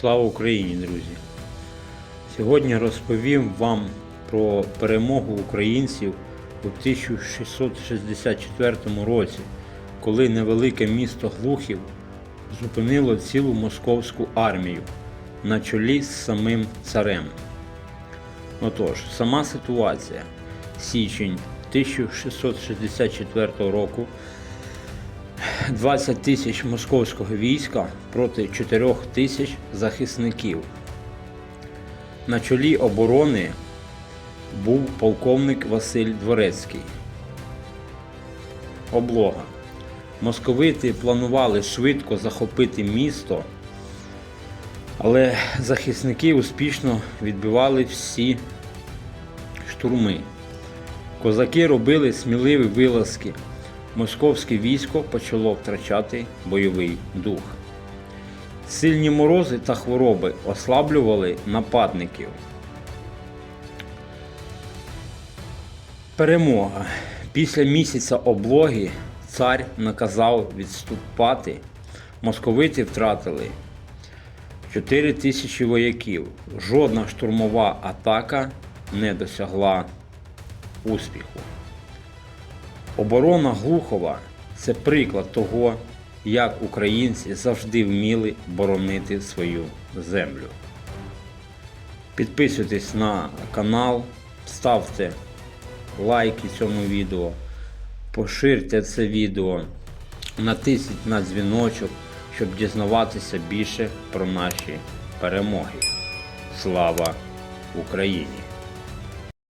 Слава Україні, друзі! Сьогодні розповім вам про перемогу українців у 1664 році, коли невелике місто Глухів зупинило цілу московську армію на чолі з самим царем. Отож, сама ситуація. Січень 1664 року 20 тисяч московського війська проти 4 тисяч захисників. На чолі оборони був полковник Василь Дворецький. Облога. Московити планували швидко захопити місто, але захисники успішно відбивали всі штурми. Козаки робили сміливі вилазки. Московське військо почало втрачати бойовий дух. Сильні морози та хвороби ослаблювали нападників. Перемога. Після місяця облоги цар наказав відступати. Московити втратили 4 тисячі вояків. Жодна штурмова атака не досягла успіху. Оборона Глухова це приклад того, як українці завжди вміли боронити свою землю. Підписуйтесь на канал, ставте лайки цьому відео, поширте це відео, натисніть на дзвіночок, щоб дізнаватися більше про наші перемоги. Слава Україні!